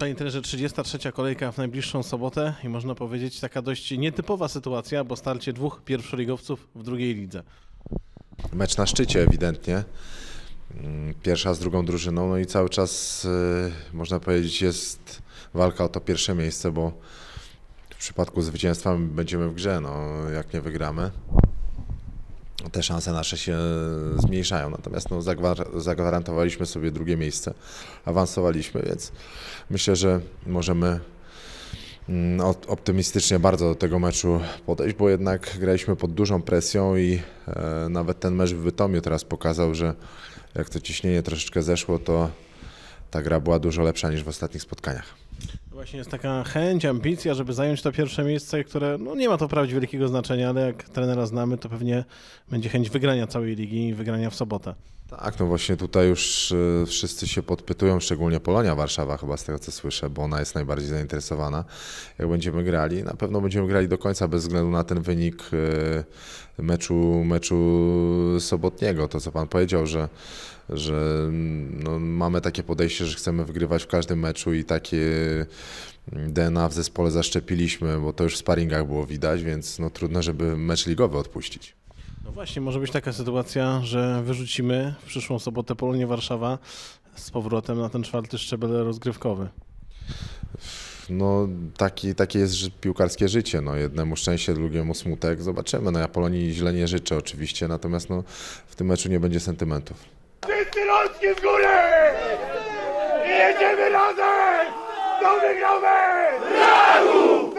Panie trenerze, 33. kolejka w najbliższą sobotę i można powiedzieć taka dość nietypowa sytuacja, bo starcie dwóch pierwszoligowców w drugiej lidze. Mecz na szczycie ewidentnie. Mm, Pierwsza z drugą drużyną, no i cały czas y, można powiedzieć jest walka o to pierwsze miejsce, bo w przypadku zwycięstwa będziemy w grze, no jak nie wygramy. Te szanse nasze się zmniejszają, natomiast no, zagwar- zagwarantowaliśmy sobie drugie miejsce, awansowaliśmy, więc myślę, że możemy mm, op- optymistycznie bardzo do tego meczu podejść, bo jednak graliśmy pod dużą presją i e, nawet ten mecz w Bytomiu teraz pokazał, że jak to ciśnienie troszeczkę zeszło, to ta gra była dużo lepsza niż w ostatnich spotkaniach. Właśnie jest taka chęć, ambicja, żeby zająć to pierwsze miejsce, które no nie ma to wprawdzie wielkiego znaczenia, ale jak trenera znamy, to pewnie będzie chęć wygrania całej ligi i wygrania w sobotę. Tak, no właśnie tutaj już e, wszyscy się podpytują, szczególnie Polonia Warszawa chyba z tego co słyszę, bo ona jest najbardziej zainteresowana. Jak będziemy grali, na pewno będziemy grali do końca bez względu na ten wynik e, meczu, meczu sobotniego. To co Pan powiedział, że, że mm, no, mamy takie podejście, że chcemy wygrywać w każdym meczu i takie mm, DNA w zespole zaszczepiliśmy, bo to już w sparingach było widać, więc no, trudno, żeby mecz ligowy odpuścić. No właśnie, może być taka sytuacja, że wyrzucimy w przyszłą sobotę Polonię Warszawa z powrotem na ten czwarty szczebel rozgrywkowy. No, taki, takie jest piłkarskie życie. No, jednemu szczęście, drugiemu smutek. Zobaczymy. No, ja Polonii źle nie życzę oczywiście, natomiast no, w tym meczu nie będzie sentymentów. Wszyscy rączki w górę! I jedziemy razem! Do wygramy! Ragu!